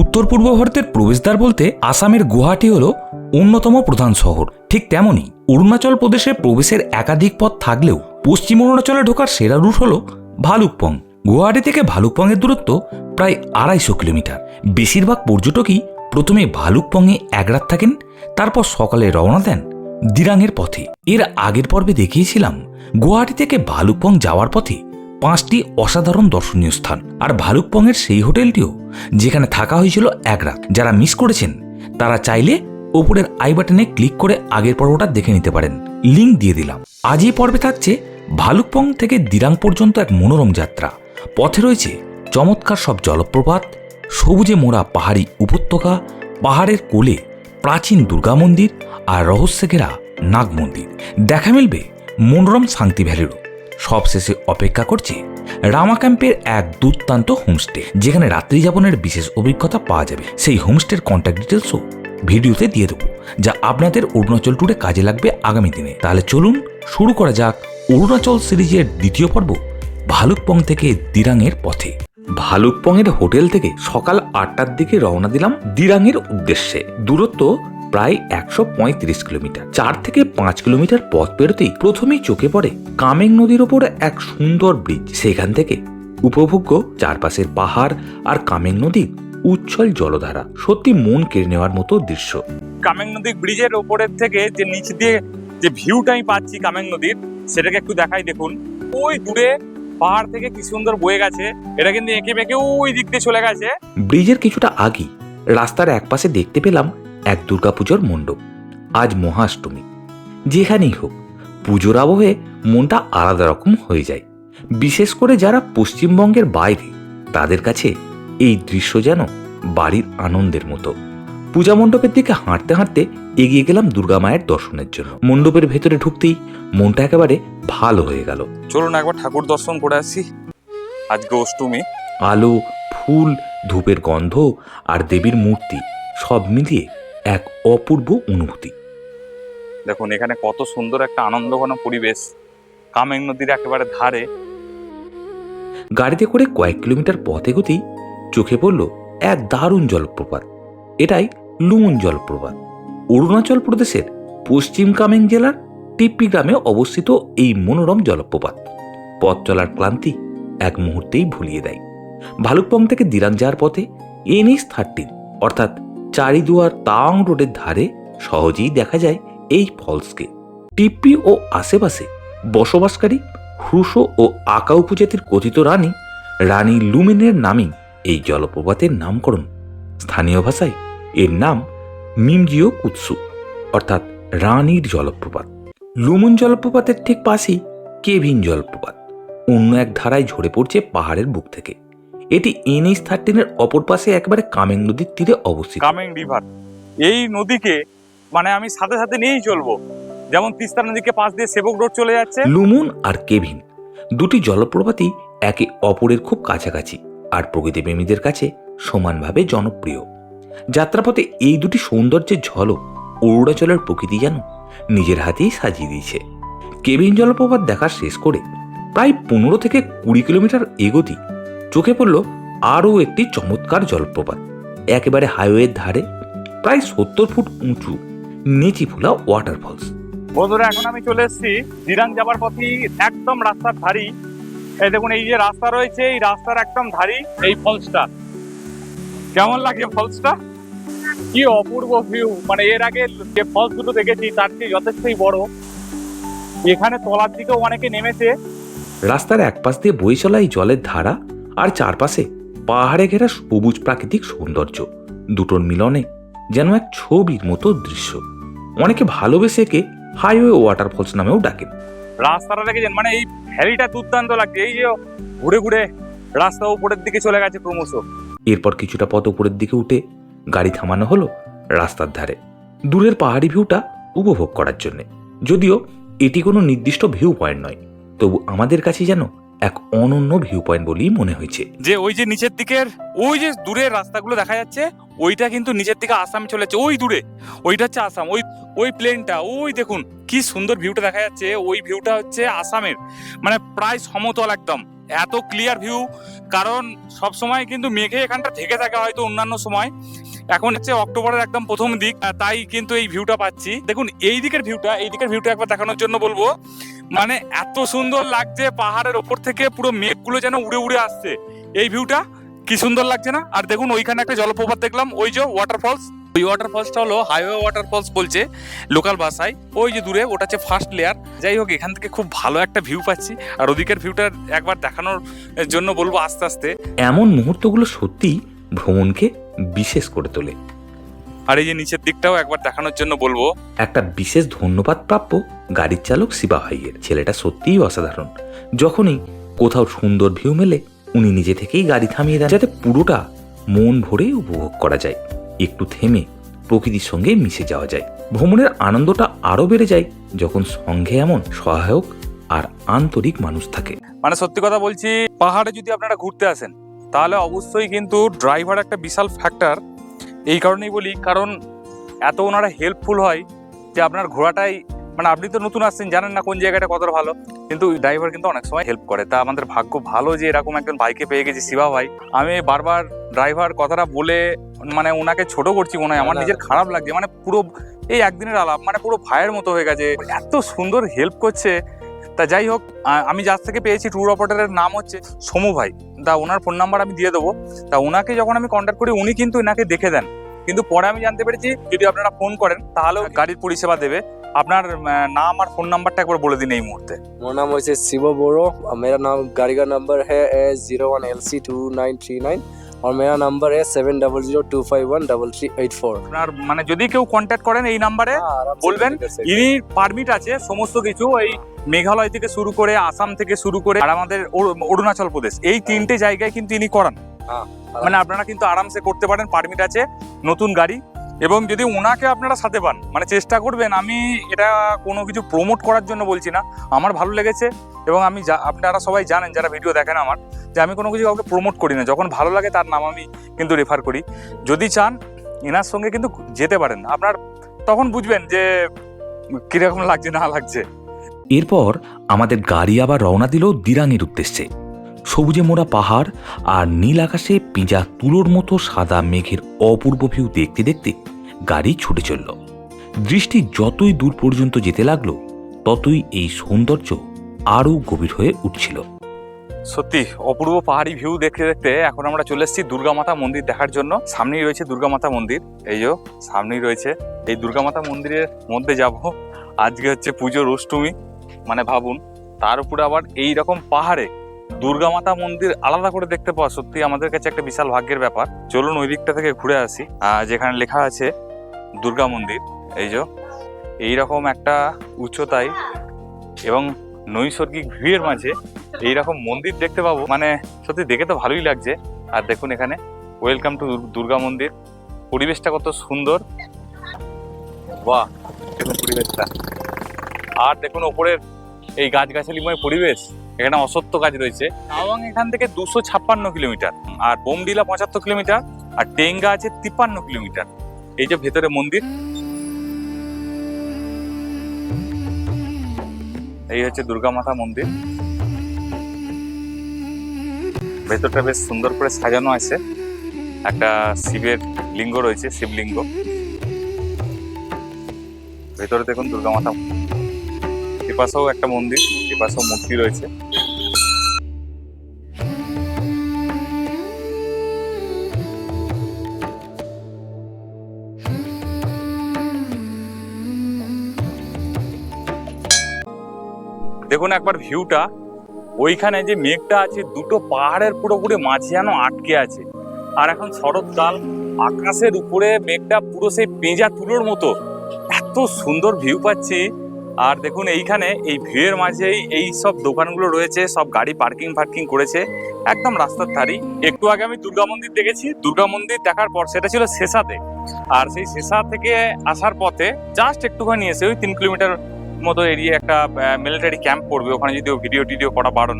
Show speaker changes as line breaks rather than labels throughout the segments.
উত্তর পূর্ব ভারতের প্রবেশদ্বার বলতে আসামের গুয়াহাটি হল অন্যতম প্রধান শহর। ঠিক তেমনই অরুণাচল প্রদেশে প্রবেশের একাধিক পথ থাকলেও পশ্চিম অরুণাচলে ঢোকার সেরা রুট হল ভালুকপং। গুয়াহাটি থেকে ভালুকপংয়ের দূরত্ব প্রায় আড়াইশো কিলোমিটার। বেশিরভাগ পর্যটকই প্রথমে ভালুকপংয়ে এক রাত থাকেন, তারপর সকালে রওনা দেন দিরাংয়ের পথে। এর আগের পর্বে দেখিয়েছিলাম, গুয়াহাটি থেকে ভালুকপং যাওয়ার পথে পাঁচটি অসাধারণ দর্শনীয় স্থান। আর ভালুকপংয়ের সেই হোটেলটিও, যেখানে থাকা হয়েছিল এক রাত। যারা মিস করেছেন, তারা চাইলে ওপরের আই বাটনে ক্লিক করে আগের পর্বটা দেখে নিতে পারেন। লিংক দিয়ে দিলাম। আজ এই পর্বে থাকছে ভালুকপং থেকে দিরাং পর্যন্ত এক মনোরম যাত্রা। পথে রয়েছে চমৎকার সব জলপ্রপাত, সবুজে মোড়া পাহাড়ি উপত্যকা, পাহাড়ের কোলে প্রাচীন দুর্গা মন্দির আর রহস্যে ঘেরা নাগ মন্দির। দেখা মিলবে মনোরম শান্তি ভ্যালিরও। সবশেষে অপেক্ষা করছে রামা ক্যাম্পের এক দুর্দান্ত হোমস্টে, যেখানে রাত্রি যাপনের বিশেষ অভিজ্ঞতা পাওয়া যাবে। সেই হোমস্টের কন্ট্যাক্ট ডিটেলসও ভিডিওতে দিয়ে দেবো, যা আপনাদের অরুণাচল ট্যুরে কাজে লাগবে আগামী দিনে। তাহলে চলুন শুরু করা যাক অরুণাচল সিরিজের দ্বিতীয় পর্ব, ভালুকপং থেকে দিরাংয়ের পথে। ভালুকপংয়ের হোটেল থেকে সকাল আটটার দিকে রওনা দিলাম দিরাংয়ের উদ্দেশ্যে। দূরত্ব প্রায় একশো পঁয়ত্রিশ কিলোমিটার। চার থেকে পাঁচ কিলোমিটার পথ পেরোতেই প্রথমেই চোখে পড়ে কামেং নদীর ওপর এক সুন্দর ব্রিজ। সেখান থেকে উপভোগ্য চারপাশের পাহাড় আর কামেং নদীর উচ্ছল জলধারা। সত্যি মন কেড়ে নেওয়ার মতো দৃশ্য।
কামেং নদী ব্রিজের ওপরের থেকে যে নিচ দিয়ে যে ভিউটা আমি পাচ্ছি কামেং নদীর সেটাকে একটু দেখাই দেখুন। ওই দূরে পাহাড় থেকে কি সুন্দর বয়ে গেছে এটা কিন্তু এঁকে বেঁকে ওই দিক দিয়ে চলে গেছে।
ব্রিজের কিছুটা আগেই রাস্তার একপাশে দেখতে পেলাম এক দুর্গাপুজোর মণ্ডপ আজ মহাষ্টমী। যেখানেই হোক পুজোর আবহে মনটা আলাদা রকম হয়ে যায়। বিশেষ করে যারা পশ্চিমবঙ্গের বাইরে তাদের কাছে এই দৃশ্য যেন বাড়ির আনন্দের মতো। পূজা মণ্ডপের দিকে হাঁটতে হাঁটতে এগিয়ে গেলাম দুর্গা মায়ের দর্শনের জন্য। মণ্ডপের ভেতরে ঢুকতেই মনটা একেবারে ভালো হয়ে গেল।
চলুন একবার ঠাকুর দর্শন করে আসি। আজকে অষ্টমী।
আলো ফুল ধূপের গন্ধ আর দেবীর মূর্তি সব মিলিয়ে এক অপূর্ব অনুভূতি।
দেখুন এখানে কত সুন্দর একটা আনন্দঘন পরিবেশ। কামেং নদীর একেবারে ধারে।
গাড়িতে করে কয়েক কিলোমিটার পথ এগোতেই চোখে পড়ল এক দারুণ জলপ্রপাত। এটাই লুমুন জলপ্রপাত। অরুণাচল প্রদেশের পশ্চিম কামেং জেলার টিপ্পি গ্রামে অবস্থিত এই মনোরম জলপ্রপাত। পথ চলার ক্লান্তি এক মুহূর্তেই ভুলিয়ে দেয়। ভালুকপং থেকে দিরাং যাওয়ার পথে এনএস থার্টিন অর্থাৎ চারিদুয়ার তাং রোডের ধারে সহজেই দেখা যায় এই ফলসকে। টিপ্পি ও আশেপাশে বসবাসকারী হুসো ও আকা উপজাতির কথিত রানী রানী লুমিনের নামেই এই জলপ্রপাতের নামকরণ। স্থানীয় ভাষায় এর নাম মিমজিও কুৎসু, অর্থাৎ রানীর জলপ্রপাত। লুমুন জলপ্রপাতের ঠিক পাশেই কেভিন জলপ্রপাত। অন্য এক ধারায় ঝরে পড়ছে পাহাড়ের বুক থেকে। এটি এনএইচ থার্টিনের অপর পাশে একেবারে কামেং নদীর তীরে অবস্থিত।
কামেং রিভার। এই নদীকে মানে আমি সাথে সাথে নিয়েই চলবো। যেমন তিস্তা নদীকে পাশ দিয়ে সেবক রোড চলে যাচ্ছে।
লুমুন আর কেভিন দুটি জলপ্রপাতই একে অপরের খুব কাছাকাছি আর প্রকৃতি প্রকৃতিপ্রেমীদের কাছে সমানভাবে জনপ্রিয়। যাত্রাপথে এই দুটি সৌন্দর্যের ঝলক অরুণাচলের প্রকৃতি যেন নিজের হাতেই সাজিয়ে দিয়েছে। কেভিন জলপ্রপাত দেখা শেষ করে প্রায় পনেরো থেকে কুড়ি কিলোমিটার এগোতি চোখে পড়ল আরও একটি চমৎকার জলপ্রপাত। একেবারে হাইওয়ের ধারে প্রায় সত্তর ফুট উঁচু নেচি ফুলা ওয়াটারফলস।
বন্ধুরা এখন আমি চলে এসেছি দিরাং যাবার পথে একদম রাস্তার ধারি এই দেখুন এই যে রাস্তা রয়েছে এই রাস্তার একদম ধারি এই ফলসটা। কেমন লাগে ফলসটা? কি অপূর্ব ভিউ মানে এর আগে যে ফলস দুটো দেখেছি তার চেয়ে যথেষ্টই বড়। এখানে তলার দিকেও অনেকে নেমেছে।
রাস্তার একপাশ দিয়ে বয়ে চলা এই জলের ধারা আর চারপাশে পাহাড়ে ঘেরা সবুজ প্রাকৃতিক সৌন্দর্য দুটোর মিলনে যেন এক ছবির মতো দৃশ্য। অনেকে ভালোবেসে একে হাইওয়ে ওয়াটারফলস নামেও ডাকেন।
রাস্তাটা দেখেছেন? মানে এই ভ্যালিটা দুর্দান্ত লাগছে। এই যে ঘুরে ঘুরে রাস্তা উপরের দিকে চলে গেছে ক্রমশ।
এরপর কিছুটা পথ উপরের দিকে উঠে গাড়ি থামানো হলো রাস্তার ধারে। দূরের পাহাড়ি ভিউটা উপভোগ করার জন্য। যদিও এটি কোনো নির্দিষ্ট ভিউ পয়েন্ট নয় তবু আমাদের কাছে যেন এক অনন্য ভিউ পয়েন্ট বলেই মনে হয়েছে।
যে ওই যে নিচের দিকের, ওই যে দূরের রাস্তাগুলো দেখা যাচ্ছে, ওইটা কিন্তু নিচের দিকে আসাম চলে যাচ্ছে, ওই দূরে। ওইটা হচ্ছে আসাম, ওই ওই প্লেনটা ওই দেখুন, কি সুন্দর ভিউটা দেখা যাচ্ছে, ওই ভিউটা হচ্ছে আসামের। মানে প্রায় সমতল একদম। এত ক্লিয়ার ভিউ কারণ সব সময় কিন্তু মেঘে এখানটা থেকে থাকে হয়তো অন্যান্য সময়। এখন হচ্ছে অক্টোবরের একদম প্রথম দিক তাই কিন্তু এই ভিউটা পাচ্ছি। দেখুন, এই দিকের ভিউটা এই দিকের ভিউটা একবার দেখানোর জন্য বলব মানে এত সুন্দর লাগছে পাহাড়ের ওপর থেকে পুরো মেঘগুলো যেন উড়ে উড়ে আসছে। এই ভিউটা কি সুন্দর লাগছে না? আর দেখুন ওইখানে একটা জলপ্রপাত দেখলাম ওই যে ওয়াটারফলস ওই ওয়াটারফলসটা হলো হাইওয়ে ওয়াটারফলস বলছে লোকাল ভাষায়। ওই যে দূরে ওটা হচ্ছে ফার্স্ট লেয়ার যাই হোক এখান থেকে খুব ভালো একটা ভিউ পাচ্ছি। আর ওদিকের ভিউটা একবার দেখানোর জন্য বলব আস্তে আস্তে।
এমন মুহূর্তগুলো সত্যিই ভ্রমণকে বিশেষ করে তোলে।
আর এই যে নিচের দিকটাও একবার দেখানোর জন্য বলব।
একটা বিশেষ ধন্যবাদ প্রাপ্য গাড়ির চালক শিবা ভাইয়ের। ছেলেটা সত্যিই অসাধারণ। যখনই কোথাও সুন্দর ভিউ মেলে, উনি নিজে থেকেই গাড়ি থামিয়ে দেন, যাতে পুরোটা মন ভরে উপভোগ করা যায়। একটু থেমে প্রকৃতির সঙ্গে মিশে যাওয়া যায়। ভ্রমণের আনন্দটা আরও বেড়ে যায় যখন সঙ্গে এমন সহায়ক আর আন্তরিক মানুষ থাকে।
মানে সত্যি কথা বলছি, পাহাড়ে যদি আপনারা ঘুরতে আসেন, তাহলে অবশ্যই কিন্তু ড্রাইভার একটা বিশাল ফ্যাক্টর এই কারণেই বলি, কারণ এত ওনারা হেল্পফুল হয় যে আপনার ঘোড়াটাই মানে আপনি তো নতুন আসছেন জানেন না কোন জায়গাটা কতটা ভালো। কিন্তু ড্রাইভার কিন্তু অনেক সময় হেল্প করে। তা আমাদের ভাগ্য ভালো যে এরকম একজন ভাইকে পেয়ে গেছি শিবা ভাই। আমি বারবার ড্রাইভার কথাটা বলে মানে ওনাকে ছোট করছি মনে হয়। আমার। নিজের খারাপ লাগছে। মানে পুরো এই একদিনের আলাপ মানে পুরো ভাইয়ের মতো হয়ে গেছে। এত সুন্দর হেল্প করছে। তা যাই হোক আমি যার থেকে পেয়েছি ট্যুর অপারেটারের নাম হচ্ছে সমু ভাই। তা ওনার ফোন নাম্বার আমি দিয়ে দেবো। তা ওনাকে যখন আমি কন্ট্যাক্ট করি উনি কিন্তু এনাকে দেখে দেন। কিন্তু পরে আমি জানতে পেরেছি যদি আপনারা ফোন করেন তাহলেও গাড়ির পরিষেবা দেবে। আপনার নাম আর ফোন নাম্বারটা একবার বলে দিন এই মুহূর্তে।
আমার নাম হয়েছে শিব বড়ো মেরা নাম গাড়ি নাম্বার হ্যাঁ S zero one L C two nine three nine আর মেরা নাম্বার হ্যাঁ seven double zero two five one double three eight four
আপনার মানে যদি কেউ কন্ট্যাক্ট করেন এই নাম্বারে বলবেন ইনি পারমিট আছে সমস্ত কিছু এই মেঘালয় থেকে শুরু করে আসাম থেকে শুরু করে আর আমাদের অরুণাচল প্রদেশ এই তিনটে জায়গায় কিন্তু ইনি করান। মানে আপনারা কিন্তু আরামসে করতে পারেন পারমিট আছে নতুন গাড়ি এবং যদি ওনাকে আপনারা সাথে পান মানে চেষ্টা করবেন, আমি এটা কোনো কিছু প্রমোট করার জন্য বলছি না। আমার ভালো লেগেছে এবং আমি যা- আপনারা সবাই জানেন, যারা ভিডিও দেখেন আমার, যে আমি কোনো কিছু কাউকে প্রমোট করি না। যখন ভালো লাগে তার নাম আমি কিন্তু রেফার করি। যদি চান, এনার সঙ্গে কিন্তু যেতে পারেন। আপনার তখন বুঝবেন যে কীরকম লাগছে, না লাগছে।
এরপর আমাদের গাড়ি আবার রওনা দিল দিরাঙের উদ্দেশ্যে। সবুজে মোড়া পাহাড় আর নীল আকাশে পিঁজা তুলোর মতো সাদা মেঘের অপূর্ব ভিউ দেখতে দেখতে গাড়ি ছুটে চলল। দৃষ্টি যতই দূর পর্যন্ত যেতে লাগল, ততই এই সৌন্দর্য আরও গভীর হয়ে উঠছিল।
সত্যি, অপূর্ব পাহাড়ি ভিউ দেখতে দেখতে এখন আমরা চলে এসেছি দুর্গা মাতা মন্দির দেখার জন্য। সামনেই রয়েছে দুর্গা মাতা মন্দির। এই যে, সামনেই রয়েছে। এই দুর্গা মাতা মন্দিরের মধ্যে যাব। আজকে হচ্ছে পুজোর অষ্টমী। মানে ভাবুন, তার উপরে আবার এই রকম পাহাড়ে দুর্গা মাতা মন্দির আলাদা করে দেখতে পাওয়া সত্যি আমাদের কাছে একটা বিশাল ভাগ্যের ব্যাপার। চলুন ওই দিকটা থেকে ঘুরে আসি। যেখানে লেখা আছে দুর্গা মন্দির। এই যে, এইরকম একটা উচ্চতায় এবং নৈসর্গিক ভিড়ের মাঝে এইরকম মন্দির দেখতে পাবো। মানে সত্যি দেখে তো ভালোই লাগছে। আর দেখুন এখানে ওয়েলকাম টু দুর্গা মন্দির। পরিবেশটা কত সুন্দর। বাহ! পরিবেশটা। আর দেখুন ওপরের এই গাছগাছালিময় পরিবেশ। এখানে অসত্য কাজ রয়েছে। তাওয়াং এখান থেকে দুশো ছাপ্পান্ন কিলোমিটার, আর বোমডিলা পঁচাত্তর কিলোমিটার, আর টেঙ্গা আছে তিপ্পান্ন কিলোমিটার। এই যে ভেতরে মন্দির। এই হচ্ছে দুর্গা মাতা মন্দির। ভেতরটা বেশ সুন্দর করে সাজানো আছে। একটা শিবের লিঙ্গ রয়েছে, শিবলিঙ্গ। ভেতরে দেখুন দুর্গা মাতা। এপাশেও একটা মন্দির। এপাশেও মূর্তি রয়েছে। দেখুন একবার ভিউটা। ওইখানে যে মেঘটা আছে, দুটো পাহাড়ের পুরোপুরি মাঝে যেন আটকে আছে। আর এখন শরৎকাল, আকাশের উপরে মেঘটা পুরো সেই পেঁজা তুলোর মতো। এত সুন্দর ভিউ পাচ্ছি। আর দেখুন, এইখানে এই ভিউয়ের মাঝেই এই সব দোকানগুলো রয়েছে, সব গাড়ি পার্কিং ফার্কিং করেছে, একদম রাস্তার ধারেই। একটু আগে আমি দুর্গা মন্দির দেখেছি, দুর্গা মন্দির দেখার পর সেটা ছিল শেষাতে। আর সেই শেষা থেকে আসার পথে জাস্ট একটুখানি এসে ওই তিন কিলোমিটার মতো এরিয়া একটা মিলিটারি ক্যাম্প পড়বে ওখানে যদি ভিডিও টিডিও করা বারণ।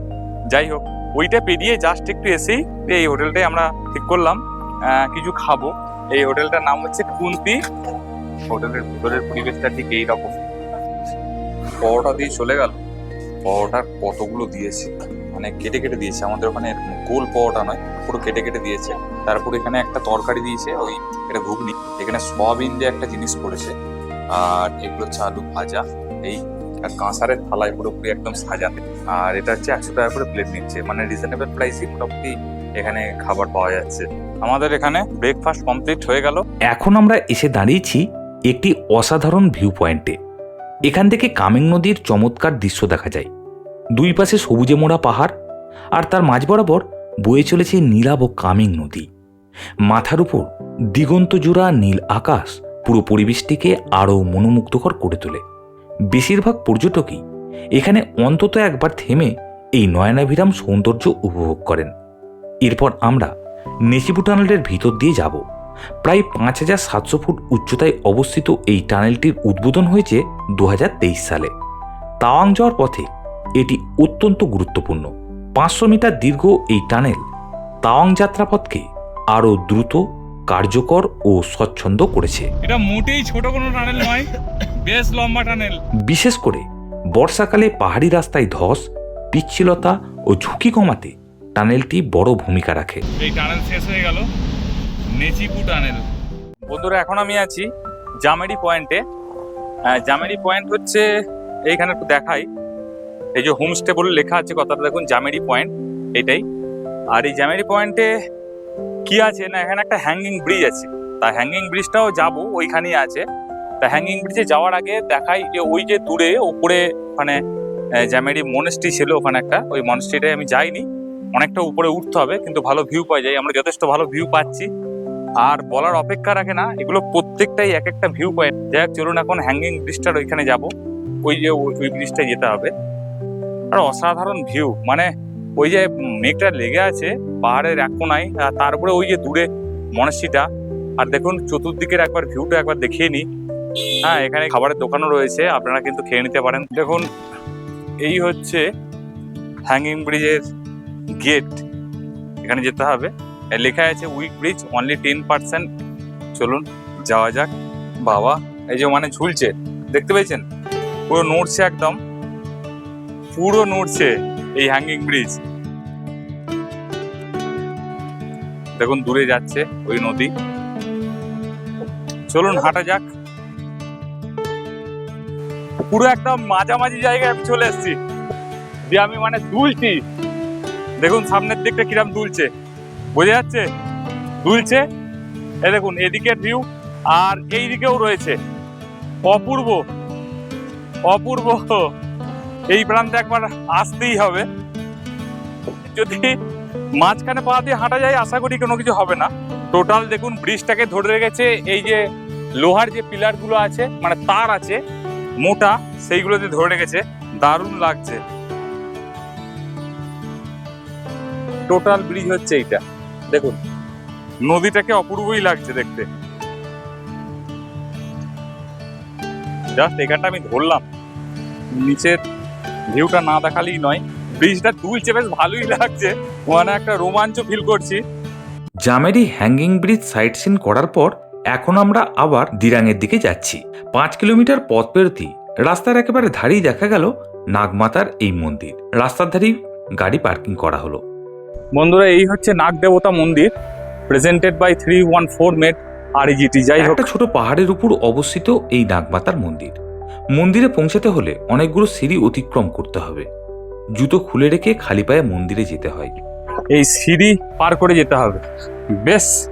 যাই হোক, ওইটা পেরিয়ে জাস্ট একটু এসেই এই হোটেলটাই আমরা ঠিক করলাম। কিছু খাব। এই হোটেলটার নাম হচ্ছে কুন্তি। হোটেলের ভিতরের পরিবেশটা ঠিক এইরকম। পরোটা দিয়ে চলে গেল। পরোটার কতগুলো দিয়েছে? মানে কেটে কেটে দিয়েছে। আমাদের ওখানে গোল পরোটা নয়, পুরো কেটে কেটে দিয়েছে। তারপর এখানে একটা তরকারি দিয়েছে, ওই এটা ঘুগনি। এখানে সয়াবিন দিয়ে একটা জিনিস করেছে। আর এগুলো হচ্ছে আলু ভাজা। এই আর কাঁসারের থালায় পুরোপুরি একদম সাজাতে আর এটা হচ্ছে একশো টাকা করে প্লেট নিচ্ছে। মানে রিজনেবল প্রাইসে মোটামুটি এখানে খাবার পাওয়া যাচ্ছে। আমাদের এখানে ব্রেকফাস্ট কমপ্লিট হয়ে গেল।
এখন আমরা এসে দাঁড়িয়েছি একটি অসাধারণ ভিউ পয়েন্টে এখান থেকে কামেং নদীর চমৎকার দৃশ্য দেখা যায়। দুই পাশে সবুজে মোড়া পাহাড়, আর তার মাঝ বরাবর বয়ে চলেছে নীলাব কামেং নদী। মাথার উপর দিগন্ত জোড়া নীল আকাশ পুরো পরিবেশটিকে আরও মনোমুগ্ধকর করে তোলে। বেশিরভাগ পর্যটকই এখানে অন্তত একবার থেমে এই নয়নাভিরাম সৌন্দর্য উপভোগ করেন। এরপর আমরা টানেলের ভিতর দিয়ে যাব। প্রায় পাঁচ হাজার সাতশো ফুট উচ্চতায় অবস্থিত এই টানেলটির উদ্বোধন হয়েছে দুহাজার তেইশ সালে। তাওয়াং যাওয়ার পথে এটি অত্যন্ত গুরুত্বপূর্ণ। পাঁচশো মিটার দীর্ঘ এই টানেল তাওয়াং যাত্রাপথকে আরও দ্রুত কার্যকর ও স্বচ্ছন্দ করেছে।
এটা মোটেই ছোট কোনো টানেল নয় বেশ লম্বা টানেল।
বিশেষ করে বর্ষাকালে পাহাড়ি রাস্তায় ধস পিচ্ছিলতা ও ঝুঁকি কমাতে টানেলটি বড় ভূমিকা রাখে।
এই টানেল শেষ হয়ে গেল। নেচিপু টানেল বন্ধুরা, এখন আমি আছি জামেরি পয়েন্টে। জামেরি পয়েন্ট হচ্ছে, এইখানে একটু দেখাই। এই যে হোমস্টে বলে লেখা আছে কথাটা, দেখুন, জামেরি পয়েন্ট, এটাই। আর এই জামেরি পয়েন্টে কি আছে না, এখানে একটা হ্যাঙ্গিং ব্রিজ আছে। তা হ্যাঙ্গিং ব্রিজটাও যাব, ওইখানেই আছে। তা হ্যাঙ্গিং ব্রিজে যাওয়ার আগে দেখাই যে ওই যে দূরে, ওপরে ওখানে জামেরি মনেস্ট্রি ছিল ওখানে একটা। ওই মনেস্ট্রিটায় আমি যাইনি। অনেকটা উপরে উঠতে হবে, কিন্তু ভালো ভিউ পাওয়া যায়। আমরা যথেষ্ট ভালো ভিউ পাচ্ছি। আর বলার অপেক্ষা রাখে না, এগুলো প্রত্যেকটাই এক একটা ভিউ পয়েন্ট যাই চলুন এখন হ্যাঙ্গিং ব্রিজটার ওইখানে যাব। ওই যে ওই- ব্রিজটায় যেতে হবে। আর অসাধারণ ভিউ মানে ওই যে মেঘটা লেগে আছে পাহাড়ের এক কোনায়, আর তারপরে ওই যে দূরে মনস্ট্রিটা আর দেখুন, চতুর্দিকের একবার ভিউটা একবার দেখিয়ে নিই। হ্যাঁ এখানে খাবারের দোকানও রয়েছে, আপনারা কিন্তু খেয়ে নিতে পারেন। দেখুন, এই হচ্ছে হ্যাঙ্গিং ব্রিজের গেট এখানে যেতে হবে। লেখা আছে weak bridge only ten percent চলুন, যাওয়া যাক। বাবা, এই যে মানে ঝুলছে, দেখতে পেয়েছেন? পুরো নড়ছে একদম। পুরো নড়ছে এই হ্যাঙ্গিং ব্রিজ দেখুন, দূরে যাচ্ছে ওই নদী। চলুন, হাঁটা যাক। পুরো একটা মাঝামাঝি জায়গায় আমি চলে এসেছি। দিয়ে আমি মানে দুলছি। দেখুন, সামনের দিকটা কিরম দুলছে। বোঝা যাচ্ছে? দুলছে? এ দেখুন, এদিকের ভিউ আর এই দিকেও রয়েছে। অপূর্ব অপূর্ব। এই প্রান্তে একবার আসতেই হবে। যদি মাঝখানে পা দিয়ে হাঁটা যায়, আশা করি কোনো কিছু হবে না। টোটাল দেখুন, ব্রিজটাকে ধরে রেখেছে এই যে লোহার যে পিলারগুলো আছে মানে তার আছে, মোটা, সেইগুলোতে ধরে রেখেছে। দারুণ লাগছে। টোটাল ব্রিজ হচ্ছে এইটা। দেখুন, নদীটাকে অপূর্বই লাগছে দেখতে। জাস্ট এখানটা আমি ধরলাম। নিচের ভিউটা না দেখালেই নয়, ব্রিজটা দুলছে বেশ ভালোই লাগছে। মানে একটা রোমাঞ্চ ফিল করছি।
Jameri hanging bridge site seen করার পর, এখন আমরা আবার দিরাংয়ের দিকে যাচ্ছি। পাঁচ কিলোমিটার পথ পেরোতেই রাস্তার একেবারে ধারেই দেখা গেল নাগমাতার এই মন্দির। রাস্তার ধারেই গাড়ি পার্কিং করা হলো।
বন্ধুরা এই হচ্ছে নাগ দেবতা মন্দির presented by three one four মেট আর ইজিটি যাই হোক।
ছোট পাহাড়ের উপর অবস্থিত এই নাগমাতার মন্দির। মন্দিরে পৌঁছাতে হলে অনেকগুলো সিঁড়ি অতিক্রম করতে হবে। জুতো খুলে রেখে খালি পায়ে মন্দিরে যেতে হয়।
এই সিঁড়ি পার করে যেতে হবে। বেশ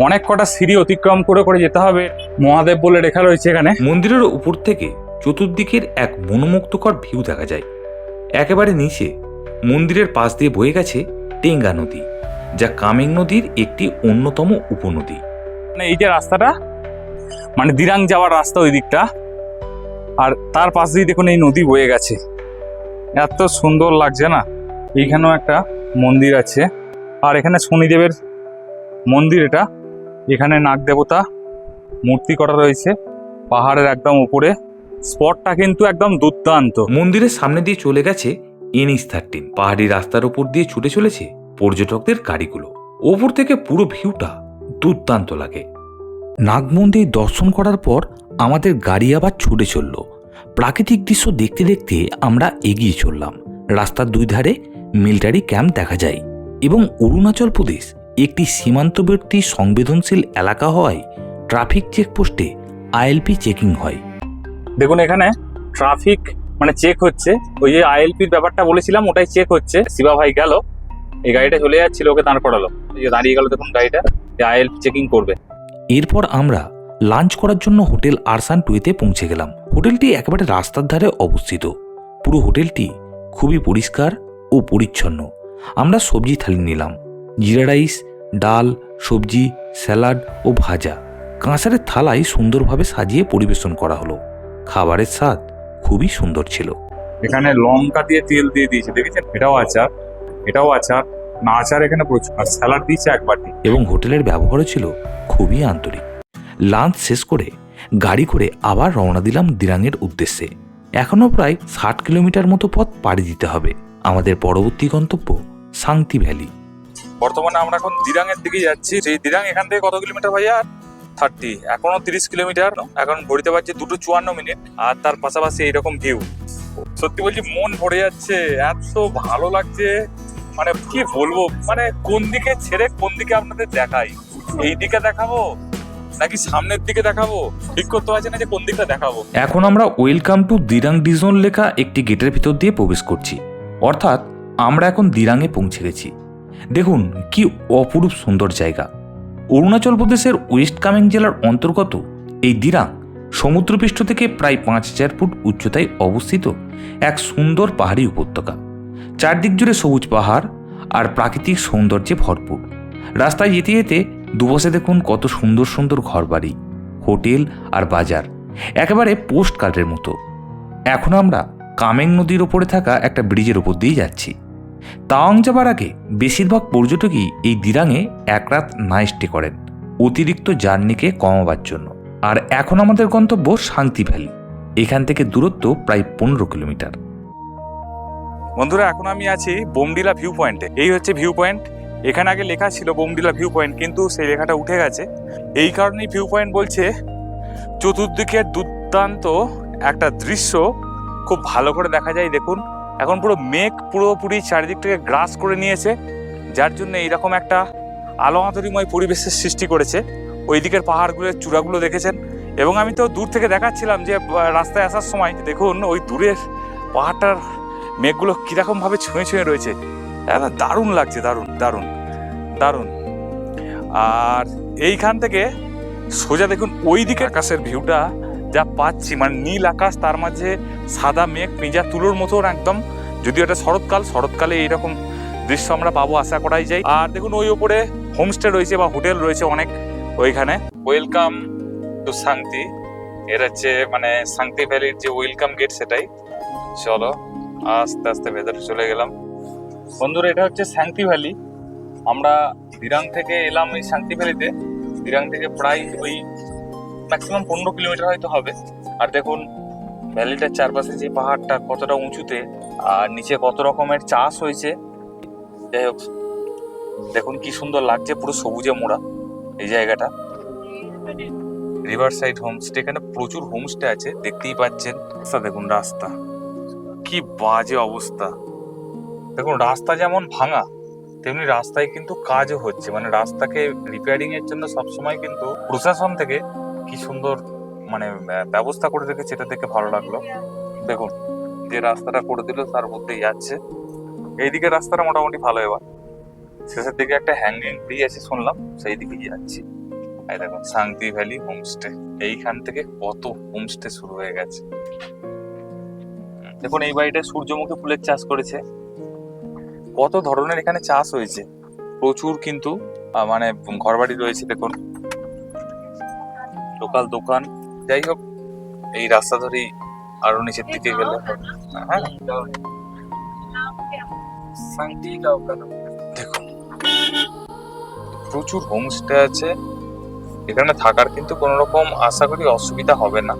অনেক কটা সিঁড়ি অতিক্রম করে করে যেতে হবে মহাদেব বলে লেখা রয়েছে এখানে।
মন্দিরের উপর থেকে চতুর্দিকের এক মনোমুগ্ধকর ভিউ দেখা যায়। একেবারে নিচে মন্দিরের পাশ দিয়ে বয়ে গেছে টেঙ্গা নদী যা কামেং নদীর একটি অন্যতম উপনদী।
মানে এই যে রাস্তাটা মানে দিরাং যাওয়ার রাস্তা ওই দিকটা আর তার পাশ দিয়ে দেখুন এই নদী বয়ে গেছে। এত সুন্দর লাগছে না? এইখানেও একটা মন্দির আছে আর এখানে শনিদেবের মন্দির এটা। এখানে নাগ দেবতা মূর্তি করা রয়েছে পাহাড়ের একদম উপরে। স্পটটা কিন্তু একদম দুর্দান্ত।
মন্দিরের সামনে দিয়ে চলে গেছে এনএস থার্টিন পাহাড়ি রাস্তার ওপর দিয়ে ছুটে চলেছে পর্যটকদের গাড়িগুলো। ওপর থেকে পুরো ভিউটা দুর্দান্ত লাগে। নাগমন্দির দর্শন করার পর আমাদের গাড়ি আবার ছুটে চলল। প্রাকৃতিক দৃশ্য দেখতে দেখতে আমরা এগিয়ে চললাম। রাস্তার দুই ধারে মিলিটারি ক্যাম্প দেখা যায় এবং অরুণাচল প্রদেশ, একটি সীমান্তবর্তী সংবেদনশীল এলাকা হওয়ায় ট্রাফিক চেকপোস্টে আইএলপি চেকিং হয়।
দেখুন এখানে ট্রাফিক মানে চেক হচ্ছে। ওই যে আইএলপির ব্যাপারটা বলেছিলাম, ওটাই চেক হচ্ছে। শিবা ভাই গেল, এই গাড়িটা চলে যাচ্ছিল, ওকে দাঁড় করালো। এই যে দাঁড়িয়ে গেল দেখুন গাড়িটা আইএলপি চেকিং করবে।
এরপর আমরা লাঞ্চ করার জন্য হোটেল আরসান টুয়েতে পৌঁছে গেলাম। হোটেলটি একেবারে রাস্তার ধারে অবস্থিত। পুরো হোটেলটি খুবই পরিষ্কার ও পরিচ্ছন্ন। আমরা সবজি থালি নিলাম। জিরা রাইস, ডাল, সবজি, স্যালাড ও ভাজা। কাঁসারের থালায় সুন্দরভাবে সাজিয়ে পরিবেশন করা হলো। খাবারের স্বাদ খুবই সুন্দর ছিল।
এখানে লঙ্কা দিয়ে তেল দিয়ে দিয়েছে দেখেছেন? এটাও আচার এটাও আচার। না আচার এখানে প্রচুর। আর স্যালাড দিয়েছে এক বাটি।
এবং হোটেলের ব্যবহারও ছিল খুবই আন্তরিক। লাঞ্চ শেষ করে গাড়ি করে আবার রওনা দিলাম দিরাংয়ের উদ্দেশ্যে। এখনও প্রায় ষাট কিলোমিটার মতো পথ পাড়ি দিতে হবে। আমাদের পরবর্তী গন্তব্য সাংতি ভ্যালি।
বর্তমানে আমরা এখন দিরাং এর দিকে যাচ্ছি। সেই দিরাং এখান থেকে কত কিলোমিটার ভাইয়া? থার্টি, এখনও তিরিশ কিলোমিটার। এখন ঘড়িতে পারছি দুটো চুয়ান্ন মিনিট, আর তার পাশাপাশি এইরকম ভিউ সত্যি বলছি, মন ভরে যাচ্ছে, এত ভালো লাগছে। মানে কি বলব মানে কোন দিকে ছেড়ে কোন দিকে আপনাদের দেখাই? এই দিকে দেখাবো, নাকি সামনের দিকে দেখাবো? ঠিক করতে পারছি না যে কোন দিকটা দেখাবো।
এখন আমরা ওয়েলকাম টু দিরাং ডিজোন লেখা একটি গেটের ভিতর দিয়ে প্রবেশ করছি। অর্থাৎ, আমরা এখন দিরাংয়ে পৌঁছে গেছি। দেখুন, কি অপরূপ সুন্দর জায়গা। অরুণাচল প্রদেশের ওয়েস্ট কামেং জেলার অন্তর্গত এই দিরাং সমুদ্রপৃষ্ঠ থেকে প্রায় পাঁচ হাজার ফুট উচ্চতায় অবস্থিত এক সুন্দর পাহাড়ি উপত্যকা। চারদিক জুড়ে সবুজ পাহাড় আর প্রাকৃতিক সৌন্দর্যে ভরপুর। রাস্তায় যেতে যেতে দুপাশে দেখুন কত সুন্দর সুন্দর ঘরবাড়ি, হোটেল আর বাজার, একেবারে পোস্ট কার্ডের মতো। এখন আমরা কামেং নদীর ওপরে থাকা একটা ব্রিজের ওপর দিয়ে যাচ্ছি। তাওয়াং যাবার আগে বেশিরভাগ পর্যটকই এই দিরাঙে এক রাত নাইট স্টে করেন, অতিরিক্ত জার্নিকে কমাবার জন্য। আর এখন আমাদের গন্তব্য শান্তি ভ্যালি। এখান থেকে দূরত্ব প্রায় পনেরো কিলোমিটার।
বন্ধুরা, এখন আমি আছি বোমডিলা ভিউ পয়েন্টে এই হচ্ছে ভিউ পয়েন্ট এখানে আগে লেখা ছিল বোমডিলা ভিউ পয়েন্ট কিন্তু সেই লেখাটা উঠে গেছে। এই কারণেই ভিউ পয়েন্ট বলছে, চতুর্দিকের দুর্দান্ত একটা দৃশ্য। খুব ভালো করে দেখা যায়, দেখুন। এখন পুরো মেঘ পুরোপুরি চারিদিক থেকে গ্রাস করে নিয়েছে, যার জন্য এইরকম একটা আলো আঁতরিময় পরিবেশের সৃষ্টি করেছে। ওই দিকের পাহাড়গুলোর চূড়াগুলো দেখেছেন। এবং আমি তো দূর থেকে দেখাচ্ছিলাম যে রাস্তায় আসার সময় দেখুন, ওই দূরের পাহাড়টার মেঘগুলো কীরকমভাবে ছুঁয়ে ছুঁয়ে রয়েছে। দারুণ লাগছে, দারুণ দারুণ দারুণ। আর এইখান থেকে সোজা দেখুন ওই দিকে আকাশের ভিউটা যা পাচ্ছি মানে নীল আকাশ, তার মাঝে সাদা মেঘ পেঁজা তুলোর মতন একদম। যদিও এটা শরৎকাল, শরৎকালে এইরকম দৃশ্য আমরা পাবো, আশা করাই যায়। আর দেখুন, ওই ওপরে হোমস্টে রয়েছে বা হোটেল রয়েছে অনেক ওইখানে। ওয়েলকাম টু শান্তি এর হচ্ছে মানে শান্তি ভ্যালির যে ওয়েলকাম গেট সেটাই। চলো, আস্তে আস্তে ভেতরে চলে গেলাম। বন্ধুরা, এটা হচ্ছে শান্তি ভ্যালি আমরা দিরাং থেকে এলাম এই শান্তি ভ্যালিতে দিরাং থেকে প্রায় ওই ম্যাক্সিমাম পনেরো কিলোমিটার হয়তো হবে। আর দেখুন ভ্যালিটার চারপাশে যে পাহাড়টা কতটা উঁচুতে, আর নিচে কত রকমের চাষ হয়েছে। যাই হোক, দেখুন কি সুন্দর লাগছে পুরো সবুজে মোড়া এই জায়গাটা। রিভার সাইড হোমস্টে এখানে প্রচুর হোমস্টে আছে, দেখতেই পাচ্ছেন। রাস্তা দেখুন, রাস্তা। কি বাজে অবস্থা। দেখুন, রাস্তা যেমন ভাঙা, তেমনি রাস্তায় কিন্তু কাজও হচ্ছে। মানে রাস্তাকে রিপেয়ারিং এর জন্য সবসময় কিন্তু প্রশাসন থেকে কি সুন্দর মানে ব্যবস্থা করে রেখেছে, এটা দেখে ভালো লাগল। দেখুন, যে রাস্তাটা করে দিল, তার মধ্যেই যাচ্ছে। এইদিকে রাস্তাটা মোটামুটি ভালো এবার। শেষের দিকে একটা হ্যাঙ্গিং ব্রিজ আছে, শুনলাম সেই দিকেই যাচ্ছি। এই দেখুন, শান্তি ভ্যালি হোমস্টে এইখান থেকে কত হোমস্টে শুরু হয়ে গেছে। দেখুন, এই বাড়িটা সূর্যমুখী ফুলের চাষ করেছে। কত ধরনের এখানে চাষ হয়েছে। প্রচুর কিন্তু মানে ঘরবাড়ি রয়েছে, দেখুন। লোকাল দোকান। যাই হোক এই রাস্তা ধরেই আরও নিচের দিকে গেলে হ্যাঁ? দেখুন প্রচুর হোমস্টে আছে। এখানে থাকার কিন্তু কোনো রকম আশা করি অসুবিধা হবে না।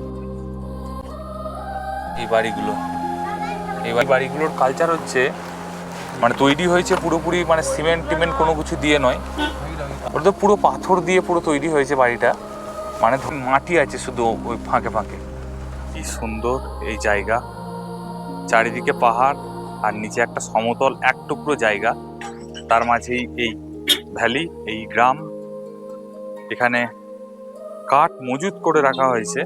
এই বাড়িগুলো এই বাড়িগুলোর কালচার হচ্ছে মানে তৈরি হয়েছে পুরোপুরি মানে সিমেন্ট টিমেন্ট কোনো কিছু দিয়ে নয়। ওটা তো পুরো পাথর দিয়ে পুরো তৈরি হয়েছে বাড়িটা। মানে মাটি আছে শুধু ওই ফাঁকে ফাঁকে। কি সুন্দর এই জায়গা। চারিদিকে পাহাড় আর নিচে একটা সমতল এক টুকরো জায়গা। তার মাঝেই এই ভ্যালি, এই গ্রাম। এখানে কাঠ মজুত করে রাখা হয়েছে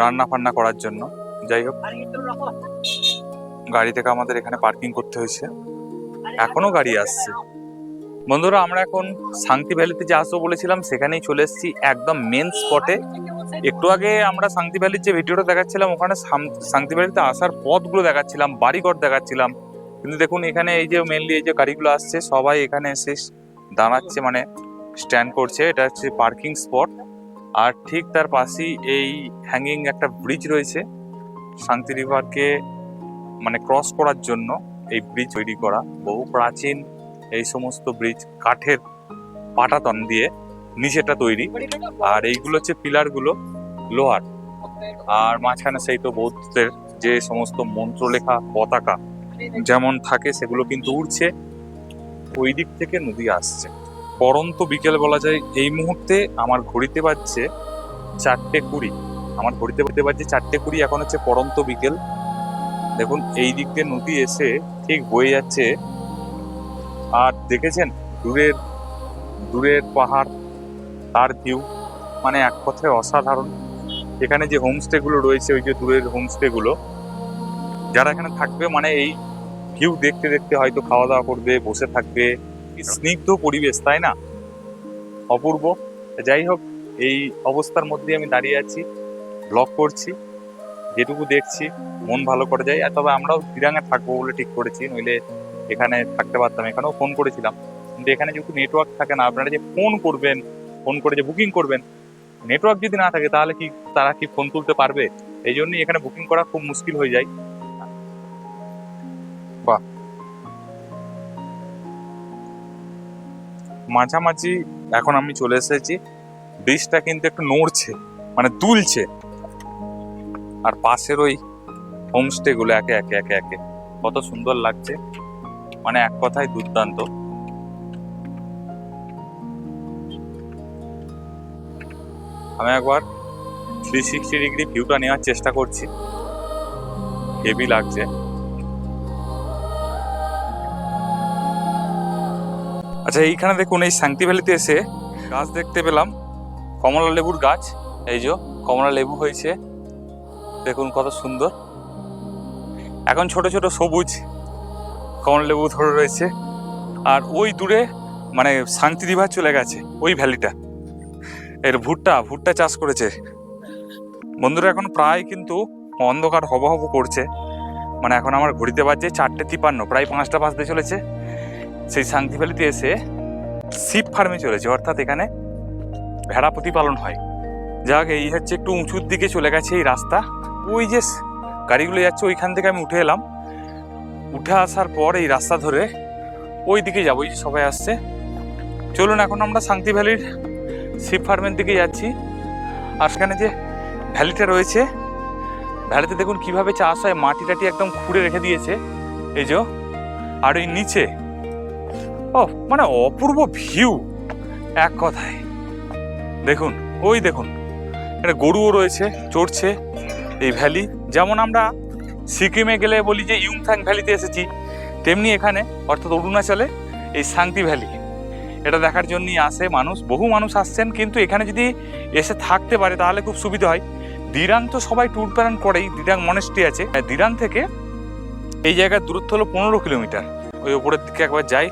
রান্না ফান্না করার জন্য। যাই হোক, গাড়ি থেকে আমাদের এখানে পার্কিং করতে হয়েছে। এখনও গাড়ি আসছে। বন্ধুরা, আমরা এখন শান্তি ভ্যালিতে যে আসব বলেছিলাম, সেখানেই চলে এসেছি একদম মেন স্পটে একটু আগে আমরা শান্তি ভ্যালির যে ভিডিওটা দেখাচ্ছিলাম, ওখানে শান্তি ভ্যালিতে আসার পথগুলো দেখাচ্ছিলাম, বাড়িঘর দেখাচ্ছিলাম। কিন্তু দেখুন, এখানে এই যে মেনলি এই যে গাড়িগুলো আসছে, সবাই এখানে এসে দাঁড়াচ্ছে মানে স্ট্যান্ড করছে। এটা হচ্ছে পার্কিং স্পট আর ঠিক তার পাশেই এই হ্যাঙ্গিং একটা ব্রিজ রয়েছে, শান্তি রিভারকে মানে ক্রস করার জন্য এই ব্রিজ তৈরি করা। বহু প্রাচীন এই সমস্ত ব্রিজ কাঠের পাটাতন দিয়ে নিচেটা তৈরি। আর এইগুলো হচ্ছে পিলারগুলো লোহার। আর মাঝখানে সেই তো বৌদ্ধদের যে সমস্ত মন্ত্রলেখা পতাকা যেমন থাকে, সেগুলো কিন্তু উড়ছে। ওই দিক থেকে নদী আসছে। পরন্ত বিকেল বলা যায়, এই মুহূর্তে আমার ঘড়িতে বাজছে চারটে কুড়ি। আমার ঘড়িতে বাজতে বাজছে চারটে কুড়ি, এখন হচ্ছে পরন্ত বিকেল। দেখুন, এই দিক দিয়ে নদী এসে ঠিক বয়ে যাচ্ছে আর দেখেছেন দূরের দূরের পাহাড়, তার ভিউ মানে এক কথায় অসাধারণ। এখানে যে হোমস্টে গুলো রয়েছে, ওই যে দূরের হোমস্টে গুলো, যারা এখানে থাকবে মানে এই ভিউ দেখতে দেখতে হয়তো খাওয়া দাওয়া করবে, বসে থাকবে। স্নিগ্ধ পরিবেশ, তাই না? অপূর্ব। যাই হোক, এই অবস্থার মধ্যে আমি দাঁড়িয়ে আছি ব্লগ করছি, যেটুকু দেখছি, মন ভালো করে যায় আর তবে আমরাও দিরাঙে থাকব বলে ঠিক করেছি, নইলে এখানে থাকতে পারতাম, এখানেও ফোন করেছিলাম। কিন্তু এখানে যেহেতু নেটওয়ার্ক থাকে না, আপনারা যে ফোন করবেন ফোন করে যে বুকিং করবেন নেটওয়ার্ক যদি না থাকে, তাহলে কি তারা কি ফোন তুলতে পারবে? এই জন্যই এখানে বুকিং করা খুব মুশকিল হয়ে যায়। বাহ! মাঝামাঝি এখন আমি চলে এসেছি। ব্রিজটা কিন্তু একটু নড়ছে মানে দুলছে। আর পাশের ওই হোমস্টে গুলো একে একে একে একে। কত সুন্দর লাগছে। মানে এক কথায় দুর্দান্ত। আমি একবার থ্রি সিক্সটি ডিগ্রি ভিউটা নেওয়ার চেষ্টা করছি। হেভি লাগছে। আচ্ছা এইখানে দেখুন, এই শান্তি ভ্যালিতে এসে গাছ দেখতে পেলাম। কমলা লেবুর গাছ, এই যে কমলা লেবু হয়েছে। দেখুন কত সুন্দর। এখন ছোট ছোট সবুজ কমলা লেবু ধরে রয়েছে। আর ওই দূরে মানে শান্তি রিভার চলে গেছে, ওই ভ্যালিটা। এর ভুট্টা ভুট্টা চাষ করেছে। বন্ধুরা, এখন প্রায় কিন্তু অন্ধকার হব হব করছে। মানে এখন আমার ঘড়িতে বাজছে চারটে তিপান্ন, প্রায় পাঁচটা বাজতে চলেছে। সেই শান্তি ভ্যালিতে এসে শিপ ফার্মে চলেছে, অর্থাৎ এখানে ভেড়া প্রতিপালন হয়। যাক, এই হচ্ছে একটু উঁচুর দিকে চলে গেছে এই রাস্তা। ওই যে গাড়িগুলো যাচ্ছে, ওইখান থেকে আমি উঠে এলাম। উঠে আসার পর এই রাস্তা ধরে ওই দিকে যাব ওই সবাই আসছে। চলুন, এখন আমরা শান্তি ভ্যালির শিপ ফার্মের দিকে যাচ্ছি। আর সেখানে যে ভ্যালিটা রয়েছে, ভ্যালিতে দেখুন কীভাবে চাষ হয়। মাটি টাটি একদম খুঁড়ে রেখে দিয়েছে, এই যে আর ওই নিচে, ও মানে অপূর্ব ভিউ, এক কথায়। দেখুন, ওই দেখুন এটা গরুও রয়েছে, চড়ছে এই ভ্যালি। যেমন আমরা সিকিমে গেলে বলি যে ইউংথাং ভ্যালিতে এসেছি, তেমনি এখানে, অর্থাৎ অরুণাচলে, এই শান্তি ভ্যালি। এটা দেখার জন্যই আসে মানুষ, বহু মানুষ আসছেন, কিন্তু এখানে যদি এসে থাকতে পারে, তাহলে খুব সুবিধা হয়। দিরাং তো সবাই ট্যুর প্ল্যান করেই, দিরাং মনেস্ট্রি আছে। আর দিরাং থেকে এই জায়গার দূরত্ব হলো পনেরো কিলোমিটার। ওই ওপরের দিকে একবার যাই।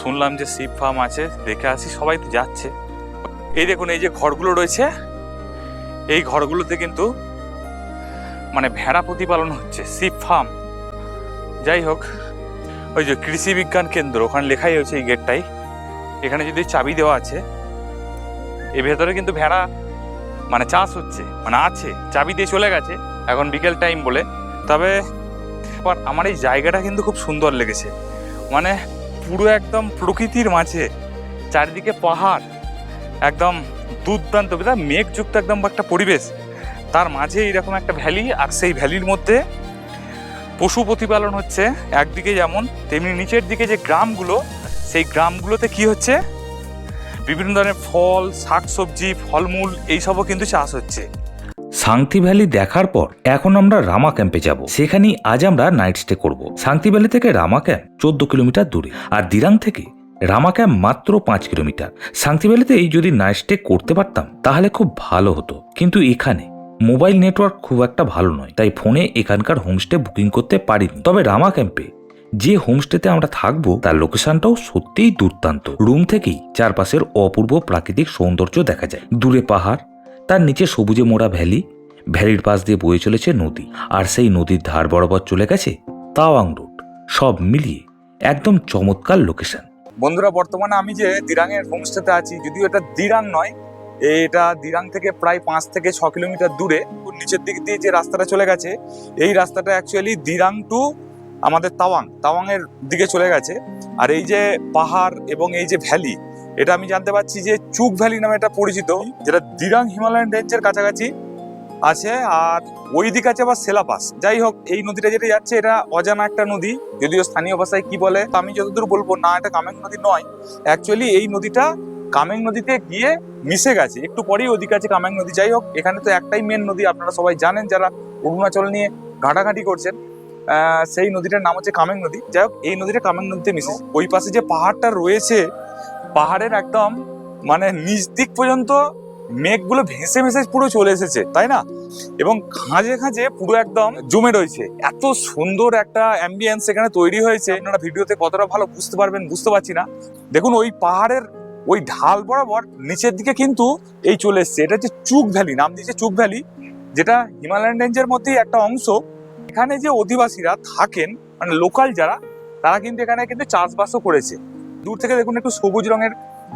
শুনলাম যে শিব ফার্ম আছে, দেখে আসি, সবাই তো যাচ্ছে। এই দেখুন, এই যে ঘরগুলো রয়েছে, এই ঘরগুলোতে কিন্তু মানে ভেড়া প্রতিপালন হচ্ছে, শিপ ফার্ম। যাই হোক, ওই যে কৃষি বিজ্ঞান কেন্দ্র, ওখানে লেখাই হয়েছে এই গেটটাই। এখানে যদি চাবি দেওয়া আছে এই ভেতরে কিন্তু ভেড়া মানে চাষ হচ্ছে মানে আছে, চাবি দিয়ে চলে গেছে, এখন বিকেল টাইম বলে। তবে আমার এই জায়গাটা কিন্তু খুব সুন্দর লেগেছে। মানে পুরো একদম প্রকৃতির মাঝে, চারিদিকে পাহাড়, একদম দুর্দান্ত মেঘযুক্ত একদম একটা পরিবেশ। তার মাঝে এরকম একটা ভ্যালি, আর সেই ভ্যালির মধ্যে পশু প্রতিপালন হচ্ছে একদিকে যেমন, তেমনি নিচের দিকে যে গ্রামগুলো, সেই গ্রামগুলোতে কি হচ্ছে? বিভিন্ন ধরনের ফল, শাকসবজি, ফলমূল, এইসবও কিন্তু চাষ হচ্ছে।
সাংথি ভ্যালি দেখার পর এখন আমরা রামা ক্যাম্পে যাব। সেখানেই আজ আমরা নাইট স্টে করব। সাংথি ভ্যালি থেকে রামা ক্যাম্প চোদ্দ কিলোমিটার দূরে, আর দিরাং থেকে রামা ক্যাম্প মাত্র পাঁচ কিলোমিটার। সাংথি ভ্যালিতেই যদি নাইট স্টে করতে পারতাম, তাহলে খুব ভালো হতো। কিন্তু এখানে মোবাইল নেটওয়ার্ক খুব একটা ভালো নয়, তাই ফোনে এখানকার হোমস্টে বুকিং করতে পারিনি। তবে রামা ক্যাম্পে যে হোমস্টেতে আমরা থাকব, তার লোকেশনটাও সত্যিই দুর্দান্ত। রুম থেকেই চারপাশের অপূর্ব প্রাকৃতিক সৌন্দর্য দেখা যায়। দূরে পাহাড়, তার নিচে সবুজে মোড়া ভ্যালি, ভ্যালির পাশ দিয়ে বয়ে চলেছে নদী। আর সেই নদীর ধার বরাবর চলে গেছে তাওয়াং রোড। সব মিলিয়ে একদম চমৎকার লোকেশন।
বন্ধুরা, বর্তমানে আমি যে দিরাংয়ের হোমস্টেতে আছি, যদিও এটা দিরাং নয় এটা দিরাং থেকে প্রায় পাঁচ থেকে ছ কিলোমিটার দূরে নিচের দিক দিয়ে যে রাস্তাটা চলে গেছে, এই রাস্তাটা অ্যাকচুয়ালি দিরাং টু আমাদের তাওয়াং, তাওয়াংয়ের দিকে চলে গেছে। আর এই যে পাহাড় এবং এই যে ভ্যালি, এটা আমি জানতে পারছি যে চুক ভ্যালি নামে এটা পরিচিত, যেটা দিরাং হিমালয়ান রেঞ্জের কাছাকাছি আছে, আর ওই দিকে আছে আবার সেলাপাস। যাই হোক, এই নদীটা যেটা যাচ্ছে, এটা অজানা একটা নদী, যদিও স্থানীয় ভাষায় কি বলে আমি যতদূর বলব, না এটা কামেং নদী নয়। অ্যাকচুয়ালি এই নদীটা কামেং নদীতে গিয়ে মিশে গেছে। একটু পরেই ওদিকে আছে কামেং নদী। যাই হোক, এখানে তো একটাই মেন নদী, আপনারা সবাই জানেন যারা অরুণাচল নিয়ে ঘাটাঘাটি করছেন সেই নদীটার নাম হচ্ছে কামেং নদী। যাই হোক, এই নদীটা কামেং নদীতে মিশে। ওই পাশে যে পাহাড়টা রয়েছে, পাহাড়ের একদম মানে নিচ দিক পর্যন্ত মেঘগুলো ভেসে ভেসে পুরো চলে এসেছে, তাই না? এবং খাঁজে খাঁজে পুরো একদম জমে রয়েছে। এত সুন্দর একটা অ্যাম্বিয়েন্স এখানে তৈরি হয়েছে। আপনারা ভিডিওতে কতটা ভালো বুঝতে পারবেন, বুঝতে পারছি না। দেখুন, ওই পাহাড়ের ওই ঢাল বরাবর নিচের দিকে কিন্তু এই চলে এসছে। এটা হচ্ছে চুক ভ্যালি, নাম দিয়েছে চুক ভ্যালি, যেটা হিমালয়ান রেঞ্জের মধ্যেই একটা অংশ। এখানে যে অধিবাসীরা থাকেন মানে লোকাল যারা, তারা কিন্তু এখানে কিন্তু চাষবাসও করেছে। দূর থেকে দেখুন একটু সবুজ রঙের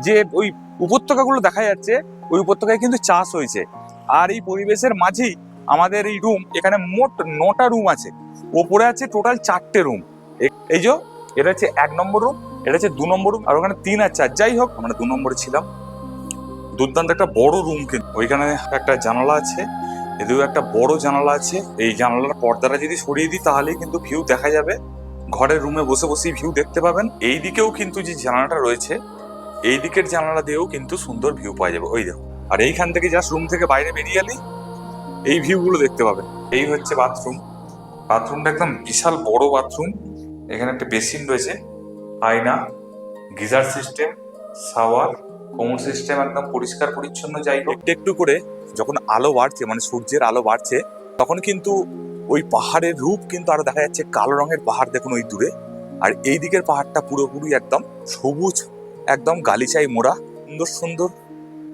যে ওই উপত্যকাগুলো দেখা যাচ্ছে, ওই উপত্যকায় কিন্তু চাষ হয়েছে। আর এই পরিবেশের মাঝেই আমাদের এই রুম এখানে মোট নটা রুম আছে। ওপরে আছে টোটাল চারটে রুম এই যে, এটা হচ্ছে এক নম্বর রুম এটা হচ্ছে দু নম্বর রুম আর ওখানে তিন আর চার। যাই হোক, আমরা দু নম্বরে ছিলাম। দুর্দান্ত একটা বড় রুম কিন্তু। ওইখানে একটা জানালা আছে, এদিকেও একটা বড় জানালা আছে। এই জানালার পর্দাটা যদি সরিয়ে দিই, তাহলেই কিন্তু ভিউ দেখা যাবে। ঘরের রুমে বসে বসেই ভিউ দেখতে পাবেন। এই দিকেও কিন্তু যে জানালাটা রয়েছে এই দিকের জানালা দিয়েও কিন্তু সুন্দর ভিউ পাওয়া যাবে। ওই দেখো। আর এইখান থেকে জাস্ট রুম থেকে বাইরে বেরিয়ে এলেই এই ভিউগুলো দেখতে পাবেন। এই হচ্ছে বাথরুম বাথরুমটা একদম বিশাল বড় বাথরুম এখানে একটা বেসিন রয়েছে। আয়না, গিজার সিস্টেম, শাওয়ার, কোমর সিস্টেম একদম পরিষ্কার, পরিচ্ছন্ন যাই একটু একটু করে যখন আলো বাড়ছে মানে সূর্যের আলো বাড়ছে, তখন কিন্তু ওই পাহাড়ের রূপ কিন্তু আরও দেখা যাচ্ছে, কালো রঙের পাহাড় দেখুন ওই দূরে। আর এই দিকের পাহাড়টা পুরোপুরি একদম সবুজ, একদম গালিচাই মোড়া, সুন্দর সুন্দর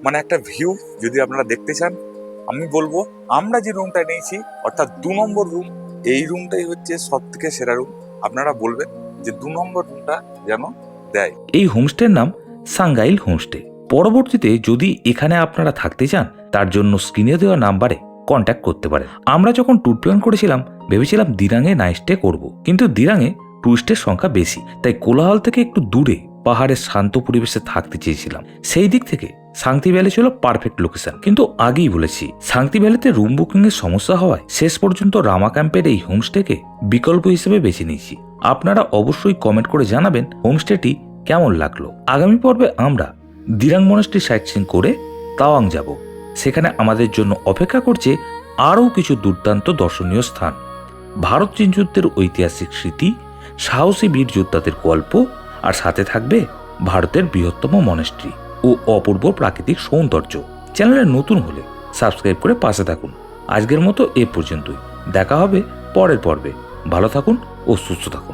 মানে একটা ভিউ যদি আপনারা দেখতে চান, আমি বলব আমরা যে রুমটা নিয়েছি, অর্থাৎ দু নম্বর রুম এই রুমটাই হচ্ছে সব থেকে সেরা রুম আপনারা বলবেন যে দু নম্বর রুমটা যেন দেয়।
এই হোমস্টের নাম সাংগাইল হোমস্টে। পরবর্তীতে যদি এখানে আপনারা থাকতে চান, তার জন্য স্ক্রিনে দেওয়া নাম্বারে কন্ট্যাক্ট করতে পারেন। আমরা যখন ট্যুর প্ল্যান করেছিলাম, ভেবেছিলাম দিরাঙে নাইট স্টে করব। কিন্তু দিরাঙে টুরিস্টের সংখ্যা বেশি, তাই কোলাহল থেকে একটু দূরে পাহাড়ের শান্ত পরিবেশে থাকতে চেয়েছিলাম। সেই দিক থেকে সাংতি ভ্যালি ছিল পারফেক্ট লোকেশন। কিন্তু আগেই বলেছি, সাংতি ভ্যালিতে রুম বুকিং এর সমস্যা হওয়ায় শেষ পর্যন্ত রামা ক্যাম্পের এই হোমস্টেকে বিকল্প হিসেবে বেছে নিয়েছি। আপনারা অবশ্যই কমেন্ট করে জানাবেন হোমস্টেটি কেমন লাগল। আগামী পর্বে আমরা দিরাং মনাস্ট্রি সাইট সিং করে তাওয়াং যাব। সেখানে আমাদের জন্য অপেক্ষা করছে আরও কিছু দুর্দান্ত দর্শনীয় স্থান। ভারত চীন যুদ্ধের ঐতিহাসিক স্মৃতি, সাহসী বীর যোদ্ধাদের গল্প আর সাথে থাকবে ভারতের বৃহত্তম মনেস্ট্রি ও অপূর্ব প্রাকৃতিক সৌন্দর্য। চ্যানেলে নতুন হলে সাবস্ক্রাইব করে পাশে থাকুন। আজকের মতো এ পর্যন্তই। দেখা হবে পরের পর্বে। ভালো থাকুন ও সুস্থ থাকুন।